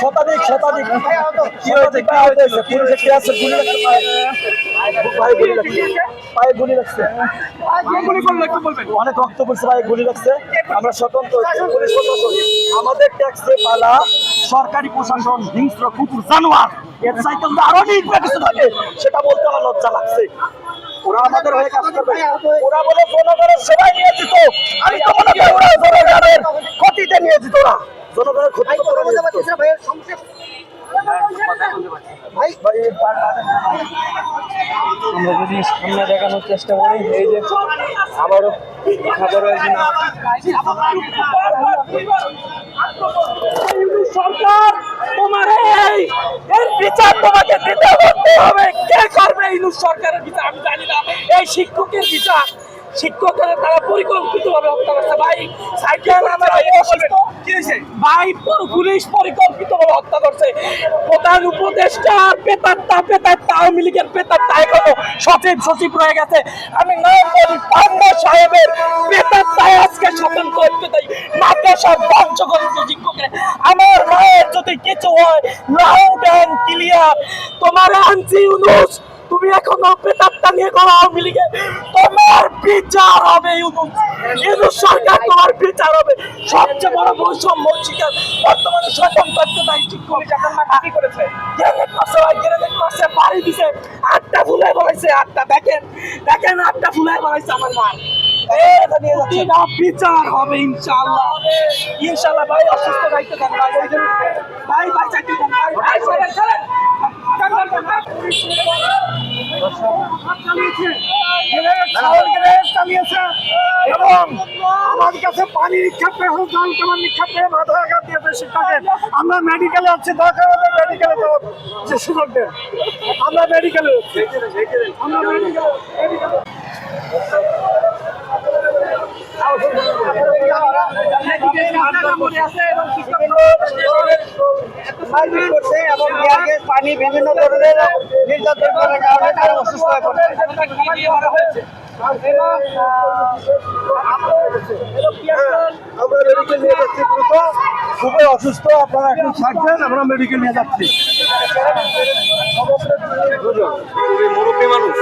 শতাধিক শতাধিক। কি হয়েছে কি হয়েছে? পুলিশের কি আছে? গুলি লাগছে অনেক রক্ত পড়ছে, পায়ে গুলি আমরা স্বতন্ত্র পুলিশ আমাদের ট্যাক্সে পালা সরকারি প্রশাসন, হিংস্র, কুকুর, জানোয়ার। এর সাইকেল আরও কিছু থাকে, সেটা বলতে আমার লজ্জা লাগছে। ওরা আমাদের ওরা বলে সেবায় নিয়োজিত। আমি দেখানোর চেষ্টা করি, এই যে আবারও খাবারও একদিন সরকার তোমার এই এর বিচার তোমাকে দিতে করতে হবে করবে সরকারের বিচার আমি জানি না। এই শিক্ষকের বিচার শিক্ষকের তারা পরিকল্পিত ভাবে হত্যা করছে। ভাই সাইকেল আমার ভাই পুলিশ পরিকল্পিত ভাবে হত্যা করছে। প্রধান উপদেষ্টা পেতাত্তা পেতাত্তা আওয়ামী লীগের পেতাত্তা এখনও সচিব সচিব রয়ে গেছে। আমি নাম বলি পান্না সাহেবের পেতাত্তায় আজকে স্বতন্ত্র করতে দেয় মাদ্রাসা বঞ্চ করেছে শিক্ষকের আমার মায়ের যদি কিছু হয় লাউড অ্যান্ড ক্লিয়ার তোমার আনছি ইউনুস তুমি এখনও পেতাত্তা নিয়ে করো আওয়ামী লীগে। তোমার বিচার হবে ইউনুস। সরকার তোমার বিচার হবে। সবচেয়ে বড় বৈষম্য শিকার বর্তমানে স্বতন্ত্র করতে শিক্ষক কি করেছে। গ্রেনেড মারছে ভাই গ্রেনেড বাড়ি দিছে। আটটা ফুলে বলাইছে আটটা। দেখেন দেখেন আটটা ফুলে বলাইছে আমার মা। বিচার হবে ইনশাআল্লাহ। ইনশাআল্লাহ ভাই অসুস্থ দায়িত্ব দেন ভাই ভাই ভাই চাকরি দেন। ভাই ভাই চলেন চলেন এবং আমার কাছে পানি নিক্ষেপ করে হোক জল কেমন নিক্ষেপ করে মাথা আঘাত দিয়েছে শিক্ষকের আমরা মেডিকেলে আছি দরকার হলে মেডিকেলে যাব যে আমরা মেডিকেলে আমরা পানি বিভিন্ন ধরনের নির্যাতন করার কারণে তারা অসুস্থ হয়ে পড়ছে আমরা মেডিকেল নিয়ে যাচ্ছি দ্রুত খুবই অসুস্থ আপনারা একটু থাকবেন আমরা মেডিকেল নিয়ে যাচ্ছি মুরব্বী মানুষ